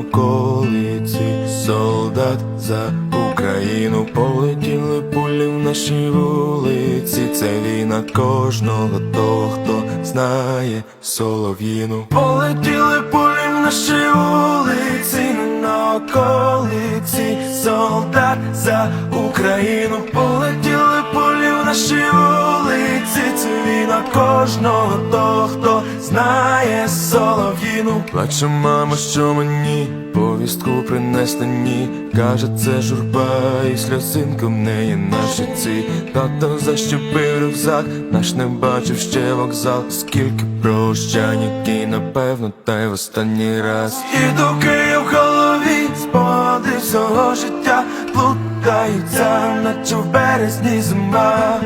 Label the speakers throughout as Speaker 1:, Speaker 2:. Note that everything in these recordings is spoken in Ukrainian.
Speaker 1: околиці, солдат за Україну полетіли пулі в наші вулиці. Це війна кожного того, хто знає солов'їну. Полетіли пулі в наші вулиці, на околиці, солдат за Україну. Полетіли пулі в наші вулиці. Це війна кожного того, хто знає солов'їну. Плаче мама, що мені повістку принесла ні. Каже, це журба, і сльозинка в неї на щиці. Тато защепив рюкзак, наш не бачив ще вокзал. Скільки прощань, який напевно, та й в останній раз. І доки в голові спогади всього життя плутаються, наче в березні зима.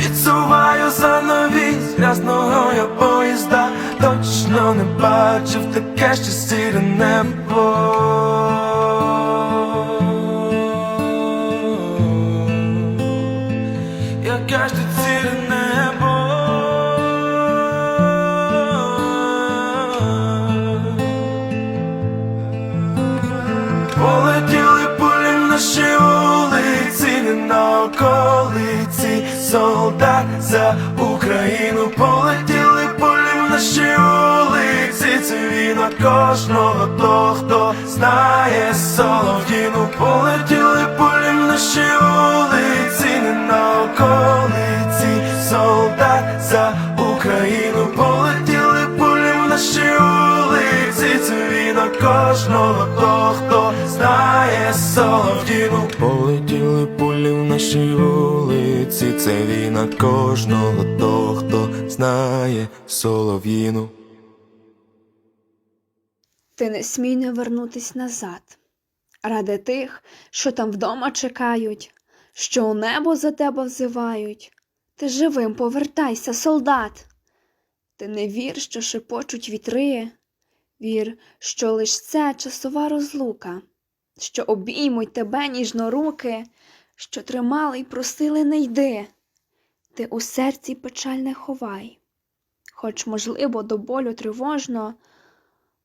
Speaker 1: Відсуваю занавіс грязного я поїзда. Точно не бачив таке ще сіре небо. Яке ж солдат за Україну, полетіли пулі в наші вулиці, це війна кожного того, хто знає солов'їну, полетіли пулі в наші вулиці, не на околиці, того, хто знає солов'їну. Полетіли пулі в наші вулиці, це війна кожного того, хто знає солов'їну.
Speaker 2: Ти не смій не вернутись назад. Ради тих, що там вдома чекають, що у небо за тебе взивають. Ти живим повертайся, солдат. Ти не вір, що шепочуть вітри, вір, що лиш це часова розлука, що обіймуть тебе ніжно руки, що тримали й просили не йди. Ти у серці печаль не ховай, хоч, можливо, до болю тривожно.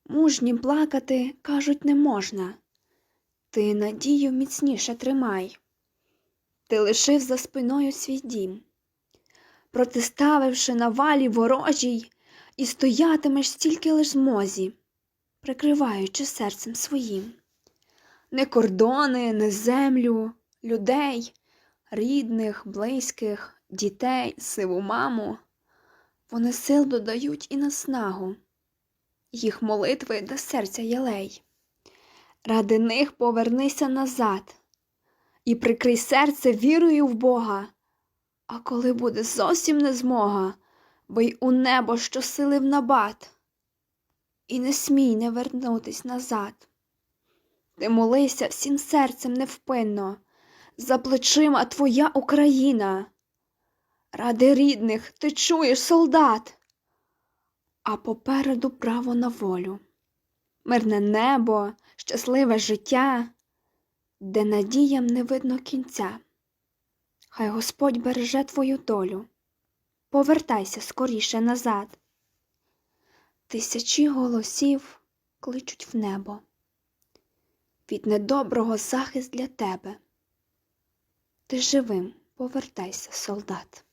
Speaker 2: Мужнім плакати, кажуть, не можна. Ти надію міцніше тримай. Ти лишив за спиною свій дім, протиставивши на валі ворожій, і стоятимеш стільки лиш змозі, прикриваючи серцем своїм. Не кордони, не землю, людей, рідних, близьких, дітей, сиву маму. Вони сил додають і наснагу їх молитви до серця єлей. Ради них повернися назад і прикрий серце вірою в Бога. А коли буде зовсім не змога, бий у небо щосили в набат, і не смій не вернутись назад. Ти молися всім серцем невпинно, за плечима твоя Україна. Ради рідних ти чуєш, солдат а попереду право на волю, мирне небо, щасливе життя, де надіям не видно кінця. Хай Господь береже твою долю, повертайся скоріше назад. Тисячі голосів кличуть в небо. Від недоброго захист для тебе. Ти живим повертайся, солдат.